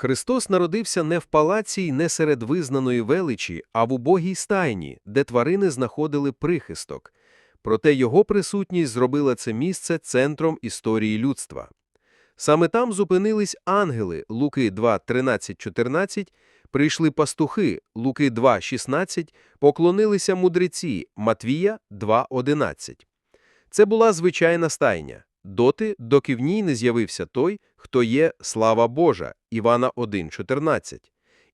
Христос народився не в палаці й не серед визнаної величі, а в убогій стайні, де тварини знаходили прихисток. Проте його присутність зробила це місце центром історії людства. Саме там зупинились ангели Луки 2, 13, 14, прийшли пастухи Луки 2, 16, поклонилися мудреці Матвія 2, 11. Це була звичайна стайня, доти, доки в ній не з'явився той, хто є слава Божа, Івана 1.14.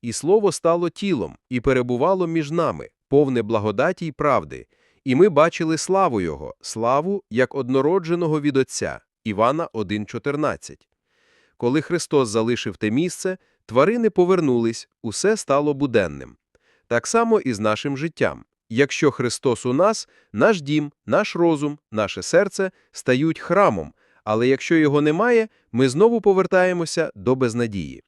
І слово стало тілом і перебувало між нами, повне благодаті й правди, і ми бачили славу Його, славу як однородженого від Отця, Івана 1.14. Коли Христос залишив те місце, тварини повернулись, усе стало буденним. Так само і з нашим життям. Якщо Христос у нас, наш дім, наш розум, наше серце стають храмом, але якщо його немає, ми знову повертаємося до безнадії.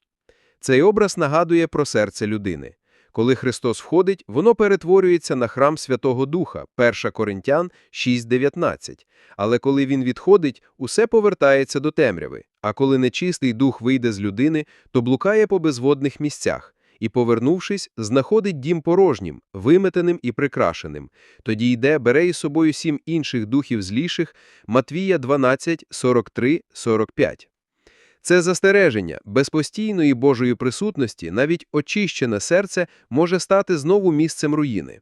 Цей образ нагадує про серце людини. Коли Христос входить, воно перетворюється на храм Святого Духа, 1 Коринтян 6.19. Але коли він відходить, усе повертається до темряви. А коли нечистий дух вийде з людини, то блукає по безводних місцях і, повернувшись, знаходить дім порожнім, виметеним і прикрашеним. Тоді йде, бере із собою сім інших духів зліших, Матвія 12, 43, 45. Це застереження, без постійної Божої присутності навіть очищене серце може стати знову місцем руїни.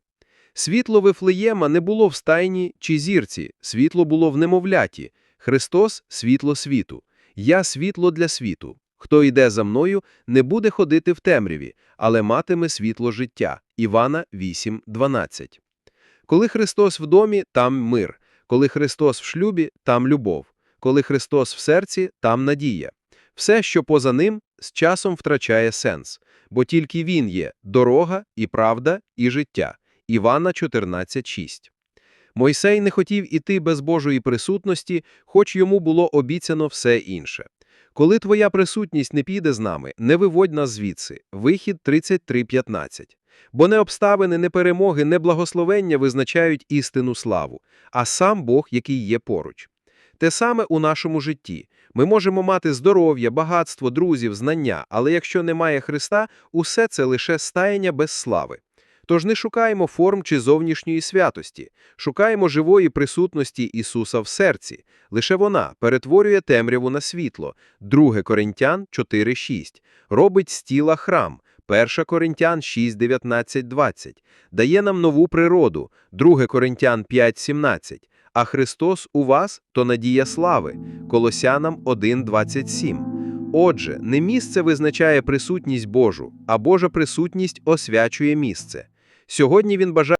Світло Вифлеєма не було в стайні чи зірці, світло було в немовляті. Христос – світло світу. Я – світло для світу. Хто йде за мною, не буде ходити в темряві, але матиме світло життя. Івана 8.12. Коли Христос в домі, там мир. Коли Христос в шлюбі, там любов. Коли Христос в серці, там надія. Все, що поза ним, з часом втрачає сенс, бо тільки Він є дорога і правда і життя. Івана 14.6. Мойсей не хотів іти без Божої присутності, хоч йому було обіцяно все інше. Коли твоя присутність не піде з нами, не виводь нас звідси. Вихід 33.15. Бо не обставини, не перемоги, не благословення визначають істину славу, а сам Бог, який є поруч. Те саме у нашому житті. Ми можемо мати здоров'я, багатство, друзів, знання, але якщо немає Христа, усе це лише стаяння без слави. Тож не шукаємо форм чи зовнішньої святості, шукаємо живої присутності Ісуса в серці. Лише вона перетворює темряву на світло. 2 Коринтян 4.6. Робить з тіла храм. 1 Коринтян 6.19.20. Дає нам нову природу. 2 Коринтян 5.17. А Христос у вас – то надія слави. Колосянам 1.27. Отже, не місце визначає присутність Божу, а Божа присутність освячує місце. Сьогодні він бажає